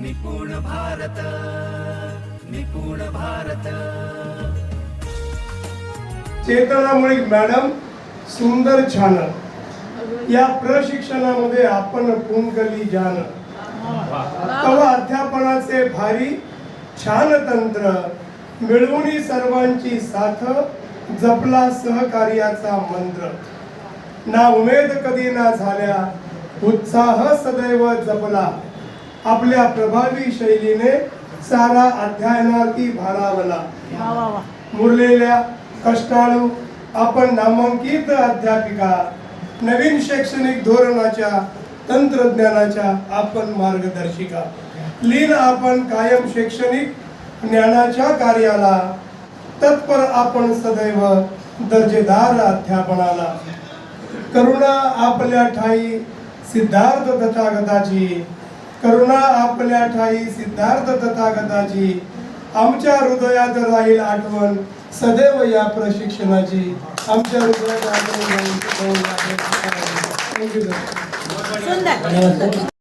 निपुण भारत निपुण भारत. चेतनामुळे मॅडम सुंदर छान या प्रशिक्षणामध्ये आपण कुंकली जान तव अध्यापनाचे भारी छान तंत्र मिळवून सर्वांची साथ जपला सहकार्याचा मंत्र. ना उमेद कधी ना झाल्या उत्साह सदैव जपला. आपल्या प्रभावी शैलीने सारा अध्ययनार्थी भारावला. मुरलेल्या कष्टाळू आपण नामांकित अध्यापिका नवीन शैक्षणिक धोरणाच्या तंत्रज्ञानाच्या आपण मार्गदर्शिका. लीन आपण कायम शैक्षणिक ज्ञानाच्या कार्याला तत्पर आपण सदैव दर्जेदार अध्यापनाला. करुणा आपल्या ठाई सिद्धार्थ तथागताची करुणा आपल्या ठाई सिद्धार्थ तथागताची आमच्या हृदयात राहील आठवण सदैव या प्रशिक्षणाची. आमच्या हृदयात आठवण. राहील